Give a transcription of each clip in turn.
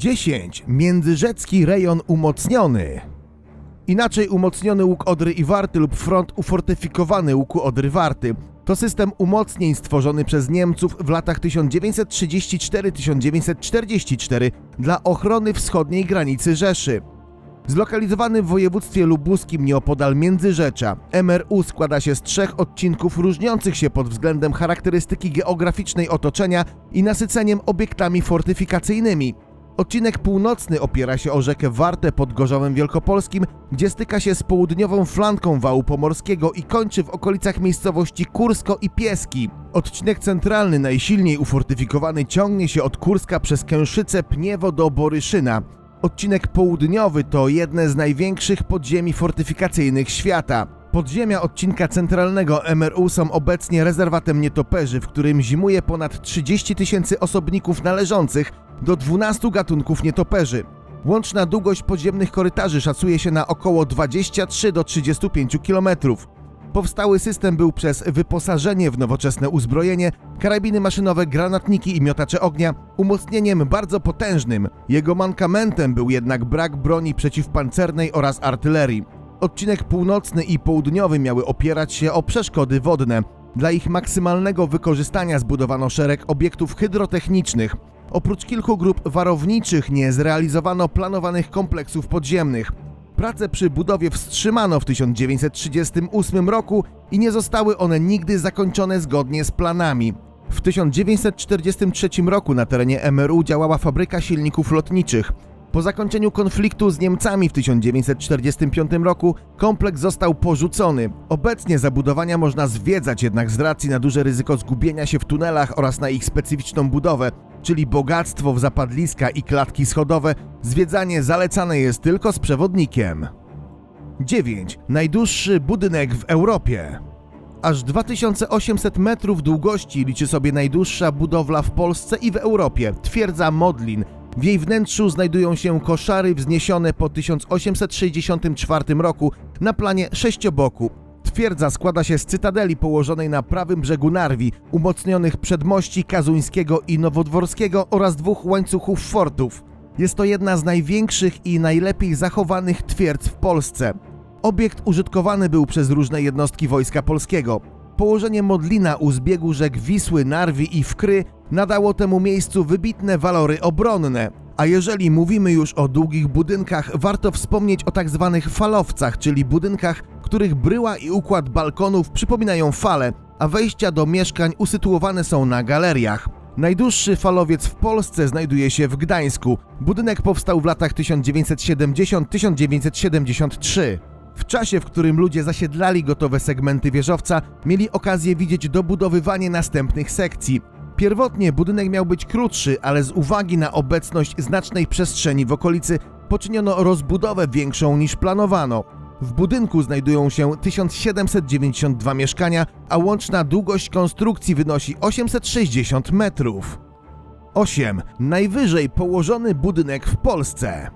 10. Międzyrzecki rejon umocniony. Inaczej umocniony łuk Odry i Warty lub front ufortyfikowany łuku Odry Warty. To system umocnień stworzony przez Niemców w latach 1934-1944 dla ochrony wschodniej granicy Rzeszy. Zlokalizowany w województwie lubuskim nieopodal Międzyrzecza, MRU składa się z trzech odcinków różniących się pod względem charakterystyki geograficznej otoczenia i nasyceniem obiektami fortyfikacyjnymi. Odcinek północny opiera się o rzekę Wartę pod Gorzowem Wielkopolskim, gdzie styka się z południową flanką wału pomorskiego i kończy w okolicach miejscowości Kursko i Pieski. Odcinek centralny, najsilniej ufortyfikowany, ciągnie się od Kurska przez Kęszyce Pniewo do Boryszyna. Odcinek południowy to jedne z największych podziemi fortyfikacyjnych świata. Podziemia odcinka centralnego MRU są obecnie rezerwatem nietoperzy, w którym zimuje ponad 30 tysięcy osobników należących do 12 gatunków nietoperzy. Łączna długość podziemnych korytarzy szacuje się na około 23 do 35 km. Powstały system był przez wyposażenie w nowoczesne uzbrojenie, karabiny maszynowe, granatniki i miotacze ognia umocnieniem bardzo potężnym. Jego mankamentem był jednak brak broni przeciwpancernej oraz artylerii. Odcinek północny i południowy miały opierać się o przeszkody wodne. Dla ich maksymalnego wykorzystania zbudowano szereg obiektów hydrotechnicznych. Oprócz kilku grup warowniczych nie zrealizowano planowanych kompleksów podziemnych. Prace przy budowie wstrzymano w 1938 roku i nie zostały one nigdy zakończone zgodnie z planami. W 1943 roku na terenie MRU działała fabryka silników lotniczych. Po zakończeniu konfliktu z Niemcami w 1945 roku kompleks został porzucony. Obecnie zabudowania można zwiedzać, jednak z racji na duże ryzyko zgubienia się w tunelach oraz na ich specyficzną budowę, czyli bogactwo w zapadliska i klatki schodowe, zwiedzanie zalecane jest tylko z przewodnikiem. 9. Najdłuższy budynek w Europie. Aż 2800 metrów długości liczy sobie najdłuższa budowla w Polsce i w Europie, twierdza Modlin. W jej wnętrzu znajdują się koszary wzniesione po 1864 roku na planie sześcioboku. Twierdza składa się z cytadeli położonej na prawym brzegu Narwi, umocnionych przedmości Kazuńskiego i Nowodworskiego oraz dwóch łańcuchów fortów. Jest to jedna z największych i najlepiej zachowanych twierdz w Polsce. Obiekt użytkowany był przez różne jednostki Wojska Polskiego. Położenie Modlina u zbiegu rzek Wisły, Narwi i Wkry nadało temu miejscu wybitne walory obronne. A jeżeli mówimy już o długich budynkach, warto wspomnieć o tak zwanych falowcach, czyli budynkach, których bryła i układ balkonów przypominają fale, a wejścia do mieszkań usytuowane są na galeriach. Najdłuższy falowiec w Polsce znajduje się w Gdańsku. Budynek powstał w latach 1970-1973. W czasie, w którym ludzie zasiedlali gotowe segmenty wieżowca, mieli okazję widzieć dobudowywanie następnych sekcji. Pierwotnie budynek miał być krótszy, ale z uwagi na obecność znacznej przestrzeni w okolicy poczyniono rozbudowę większą niż planowano. W budynku znajdują się 1792 mieszkania, a łączna długość konstrukcji wynosi 860 metrów. 8. Najwyżej położony budynek w Polsce.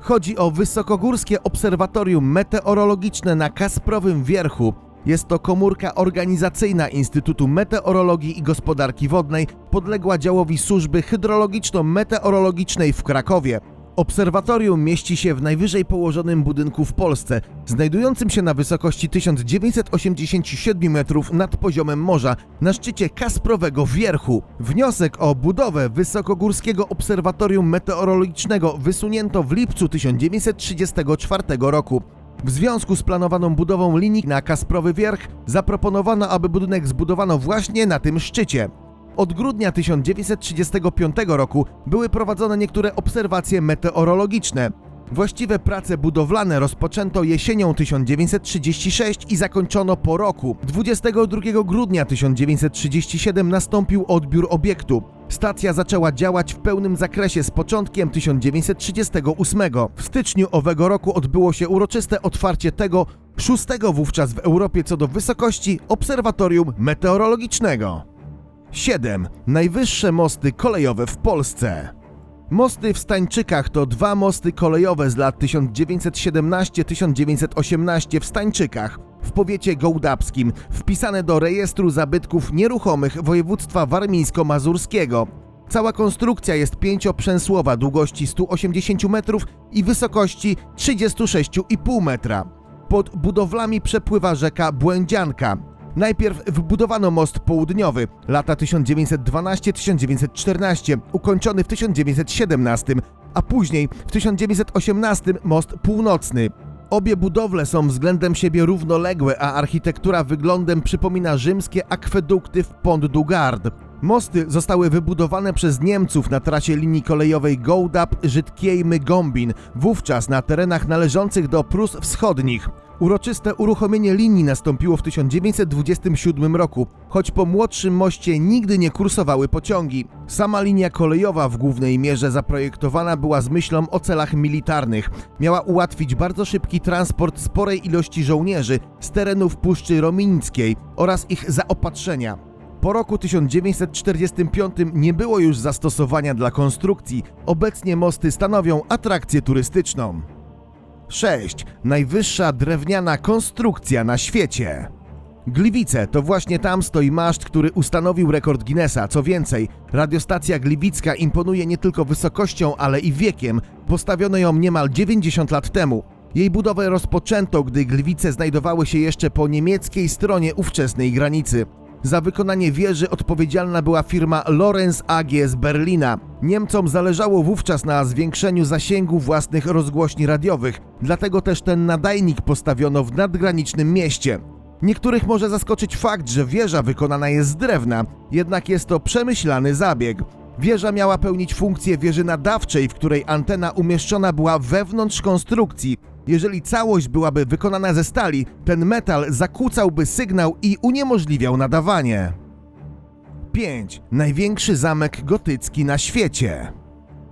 Chodzi o Wysokogórskie Obserwatorium Meteorologiczne na Kasprowym Wierchu. Jest to komórka organizacyjna Instytutu Meteorologii i Gospodarki Wodnej, podległa działowi Służby Hydrologiczno-Meteorologicznej w Krakowie. Obserwatorium mieści się w najwyżej położonym budynku w Polsce, znajdującym się na wysokości 1987 metrów nad poziomem morza, na szczycie Kasprowego Wierchu. Wniosek o budowę Wysokogórskiego Obserwatorium Meteorologicznego wysunięto w lipcu 1934 roku. W związku z planowaną budową linii na Kasprowy Wierch zaproponowano, aby budynek zbudowano właśnie na tym szczycie. Od grudnia 1935 roku były prowadzone niektóre obserwacje meteorologiczne. Właściwe prace budowlane rozpoczęto jesienią 1936 i zakończono po roku. 22 grudnia 1937 nastąpił odbiór obiektu. Stacja zaczęła działać w pełnym zakresie z początkiem 1938. W styczniu owego roku odbyło się uroczyste otwarcie tego szóstego wówczas w Europie co do wysokości obserwatorium meteorologicznego. 7. Najwyższe mosty kolejowe w Polsce. Mosty w Stańczykach to dwa mosty kolejowe z lat 1917-1918 w Stańczykach w powiecie gołdapskim, wpisane do rejestru zabytków nieruchomych województwa warmińsko-mazurskiego. Cała konstrukcja jest pięcioprzęsłowa, długości 180 metrów i wysokości 36,5 metra. Pod budowlami przepływa rzeka Błędzianka. Najpierw wybudowano most południowy, lata 1912-1914, ukończony w 1917, a później w 1918 most północny. Obie budowle są względem siebie równoległe, a architektura wyglądem przypomina rzymskie akwedukty w Pont du Gard. Mosty zostały wybudowane przez Niemców na trasie linii kolejowej Gołdap-Żydkiejmy-Gombin, wówczas na terenach należących do Prus Wschodnich. Uroczyste uruchomienie linii nastąpiło w 1927 roku, choć po młodszym moście nigdy nie kursowały pociągi. Sama linia kolejowa w głównej mierze zaprojektowana była z myślą o celach militarnych. Miała ułatwić bardzo szybki transport sporej ilości żołnierzy z terenów Puszczy Rominickiej oraz ich zaopatrzenia. Po roku 1945 nie było już zastosowania dla konstrukcji. Obecnie mosty stanowią atrakcję turystyczną. 6. Najwyższa drewniana konstrukcja na świecie. Gliwice to właśnie tam stoi maszt, który ustanowił rekord Guinnessa. Co więcej, radiostacja gliwicka imponuje nie tylko wysokością, ale i wiekiem. Postawiono ją niemal 90 lat temu. Jej budowę rozpoczęto, gdy Gliwice znajdowały się jeszcze po niemieckiej stronie ówczesnej granicy. Za wykonanie wieży odpowiedzialna była firma Lorenz AG z Berlina. Niemcom zależało wówczas na zwiększeniu zasięgu własnych rozgłośni radiowych, dlatego też ten nadajnik postawiono w nadgranicznym mieście. Niektórych może zaskoczyć fakt, że wieża wykonana jest z drewna, jednak jest to przemyślany zabieg. Wieża miała pełnić funkcję wieży nadawczej, w której antena umieszczona była wewnątrz konstrukcji. Jeżeli całość byłaby wykonana ze stali, ten metal zakłócałby sygnał i uniemożliwiał nadawanie. 5. Największy zamek gotycki na świecie.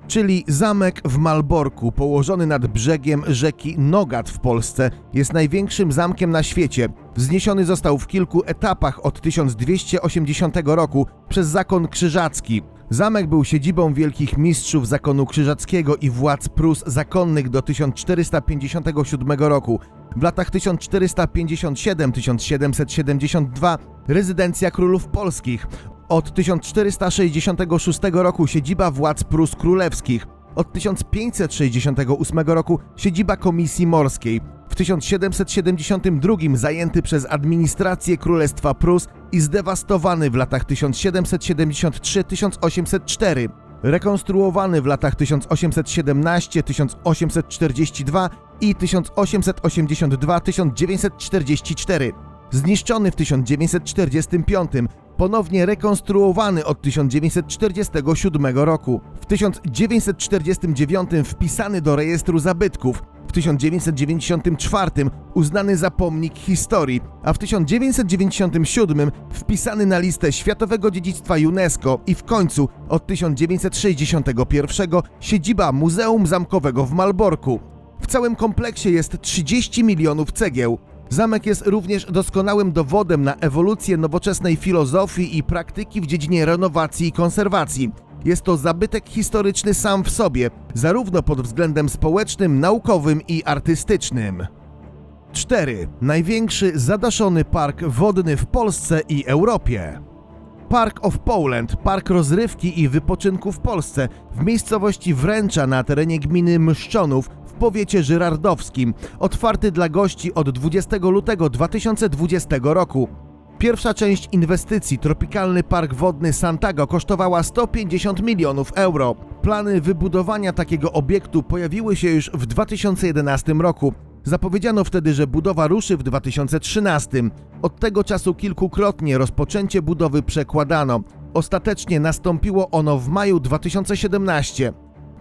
Czyli zamek w Malborku, położony nad brzegiem rzeki Nogat w Polsce, jest największym zamkiem na świecie. Wzniesiony został w kilku etapach od 1280 roku przez zakon krzyżacki. Zamek był siedzibą wielkich mistrzów zakonu krzyżackiego i władz Prus zakonnych do 1457 roku. W latach 1457-1772 rezydencja królów polskich. Od 1466 roku siedziba władz Prus królewskich. Od 1568 roku siedziba Komisji Morskiej. W 1772 zajęty przez administrację Królestwa Prus i zdewastowany w latach 1773-1804. Rekonstruowany w latach 1817-1842 i 1882-1944. Zniszczony w 1945, ponownie rekonstruowany od 1947 roku. W 1949 wpisany do rejestru zabytków, w 1994 uznany za pomnik historii, a w 1997 wpisany na listę Światowego Dziedzictwa UNESCO i w końcu od 1961 siedziba Muzeum Zamkowego w Malborku. W całym kompleksie jest 30 milionów cegieł. Zamek jest również doskonałym dowodem na ewolucję nowoczesnej filozofii i praktyki w dziedzinie renowacji i konserwacji. Jest to zabytek historyczny sam w sobie, zarówno pod względem społecznym, naukowym i artystycznym. 4. Największy zadaszony park wodny w Polsce i Europie. Park of Poland, park rozrywki i wypoczynku w Polsce, w miejscowości Wręcza na terenie gminy Mszczonów w powiecie żyrardowskim, otwarty dla gości od 20 lutego 2020 roku. Pierwsza część inwestycji, tropikalny park wodny Santago, kosztowała 150 milionów euro. Plany wybudowania takiego obiektu pojawiły się już w 2011 roku. Zapowiedziano wtedy, że budowa ruszy w 2013. Od tego czasu kilkukrotnie rozpoczęcie budowy przekładano. Ostatecznie nastąpiło ono w maju 2017.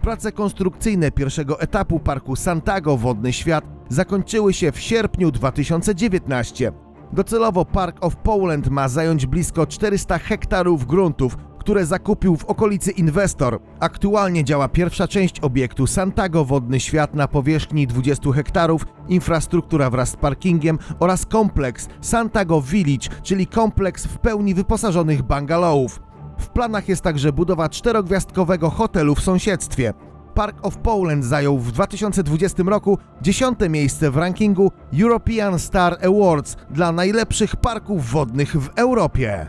Prace konstrukcyjne pierwszego etapu parku Santago Wodny Świat zakończyły się w sierpniu 2019. Docelowo Park of Poland ma zająć blisko 400 hektarów gruntów, które zakupił w okolicy inwestor. Aktualnie działa pierwsza część obiektu Santago Wodny Świat na powierzchni 20 hektarów, infrastruktura wraz z parkingiem oraz kompleks Santago Village, czyli kompleks w pełni wyposażonych bungalowów. W planach jest także budowa czterogwiazdkowego hotelu w sąsiedztwie. Park of Poland zajął w 2020 roku dziesiąte miejsce w rankingu European Star Awards dla najlepszych parków wodnych w Europie.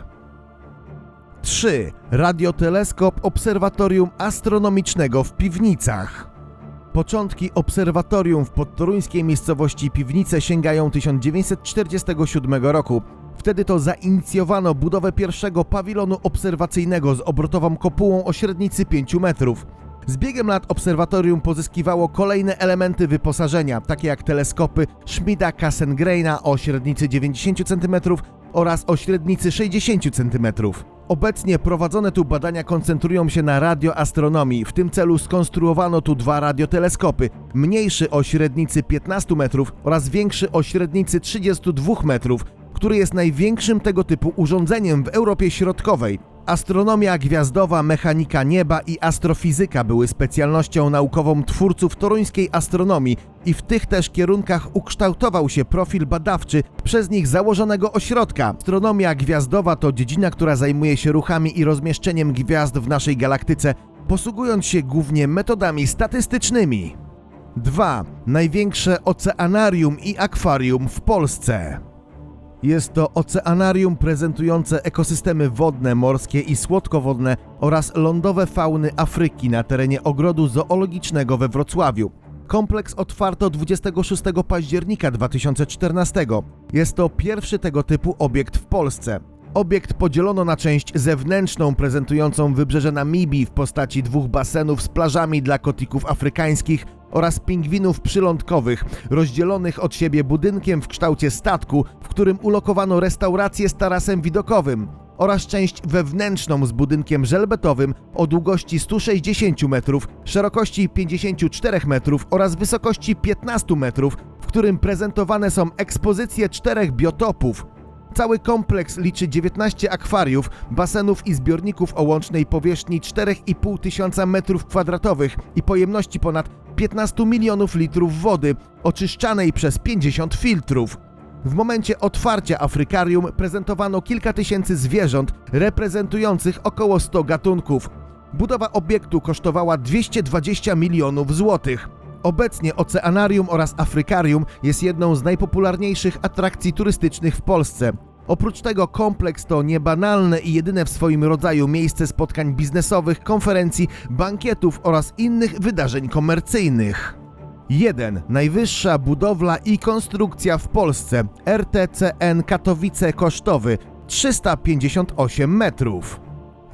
3. Radioteleskop Obserwatorium Astronomicznego w Piwnicach. Początki obserwatorium w podtoruńskiej miejscowości Piwnice sięgają 1947 roku. Wtedy to zainicjowano budowę pierwszego pawilonu obserwacyjnego z obrotową kopułą o średnicy 5 metrów. Z biegiem lat obserwatorium pozyskiwało kolejne elementy wyposażenia, takie jak teleskopy Schmida Cassegraina o średnicy 90 cm oraz o średnicy 60 cm. Obecnie prowadzone tu badania koncentrują się na radioastronomii. W tym celu skonstruowano tu dwa radioteleskopy, mniejszy o średnicy 15 metrów oraz większy o średnicy 32 metrów, który jest największym tego typu urządzeniem w Europie Środkowej. Astronomia gwiazdowa, mechanika nieba i astrofizyka były specjalnością naukową twórców toruńskiej astronomii i w tych też kierunkach ukształtował się profil badawczy przez nich założonego ośrodka. Astronomia gwiazdowa to dziedzina, która zajmuje się ruchami i rozmieszczeniem gwiazd w naszej galaktyce, posługując się głównie metodami statystycznymi. 2. Największe oceanarium i akwarium w Polsce. Jest to oceanarium prezentujące ekosystemy wodne, morskie i słodkowodne oraz lądowe fauny Afryki na terenie ogrodu zoologicznego we Wrocławiu. Kompleks otwarto 26 października 2014. Jest to pierwszy tego typu obiekt w Polsce. Obiekt podzielono na część zewnętrzną prezentującą wybrzeże Namibii w postaci dwóch basenów z plażami dla kotików afrykańskich oraz pingwinów przylądkowych, rozdzielonych od siebie budynkiem w kształcie statku, w którym ulokowano restaurację z tarasem widokowym oraz część wewnętrzną z budynkiem żelbetowym o długości 160 metrów, szerokości 54 metrów oraz wysokości 15 metrów, w którym prezentowane są ekspozycje czterech biotopów. Cały kompleks liczy 19 akwariów, basenów i zbiorników o łącznej powierzchni 4,5 tysiąca metrów kwadratowych i pojemności ponad 15 milionów litrów wody, oczyszczanej przez 50 filtrów. W momencie otwarcia Afrykarium prezentowano kilka tysięcy zwierząt reprezentujących około 100 gatunków. Budowa obiektu kosztowała 220 milionów złotych. Obecnie Oceanarium oraz Afrykarium jest jedną z najpopularniejszych atrakcji turystycznych w Polsce. Oprócz tego kompleks to niebanalne i jedyne w swoim rodzaju miejsce spotkań biznesowych, konferencji, bankietów oraz innych wydarzeń komercyjnych. 1. Najwyższa budowla i konstrukcja w Polsce RTCN Katowice Kosztowy 358 metrów.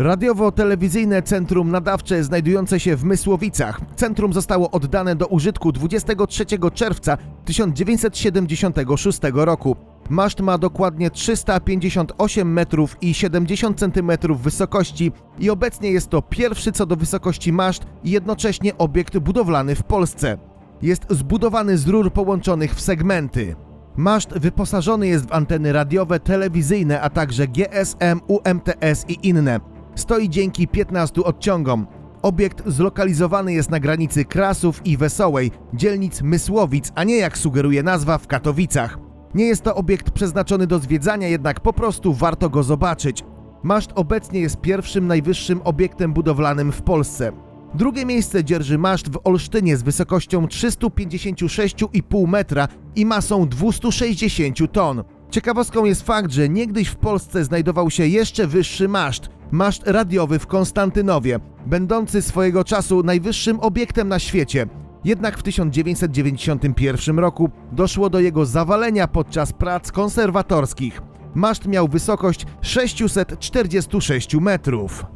Radiowo-telewizyjne centrum nadawcze znajdujące się w Mysłowicach. Centrum zostało oddane do użytku 23 czerwca 1976 roku. Maszt ma dokładnie 358 metrów i 70 centymetrów wysokości i obecnie jest to pierwszy co do wysokości maszt i jednocześnie obiekt budowlany w Polsce. Jest zbudowany z rur połączonych w segmenty. Maszt wyposażony jest w anteny radiowe, telewizyjne, a także GSM, UMTS i inne. Stoi dzięki 15 odciągom. Obiekt zlokalizowany jest na granicy Krasów i Wesołej, dzielnic Mysłowic, a nie jak sugeruje nazwa w Katowicach. Nie jest to obiekt przeznaczony do zwiedzania, jednak po prostu warto go zobaczyć. Maszt obecnie jest pierwszym najwyższym obiektem budowlanym w Polsce. Drugie miejsce dzierży maszt w Olsztynie z wysokością 356,5 metra i masą 260 ton. Ciekawostką jest fakt, że niegdyś w Polsce znajdował się jeszcze wyższy maszt, maszt radiowy w Konstantynowie, będący swojego czasu najwyższym obiektem na świecie. Jednak w 1991 roku doszło do jego zawalenia podczas prac konserwatorskich. Maszt miał wysokość 646 metrów.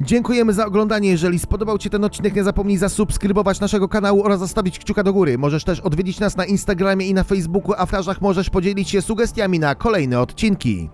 Dziękujemy za oglądanie. Jeżeli spodobał Ci ten odcinek, nie zapomnij zasubskrybować naszego kanału oraz zostawić kciuka do góry. Możesz też odwiedzić nas na Instagramie i na Facebooku, a w możesz podzielić się sugestiami na kolejne odcinki.